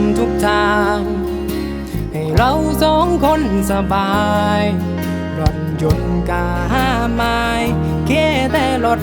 ำทุกทาง ให้เราสองคนสบาย รถยนต์กาหาไม้แค่แต่รถ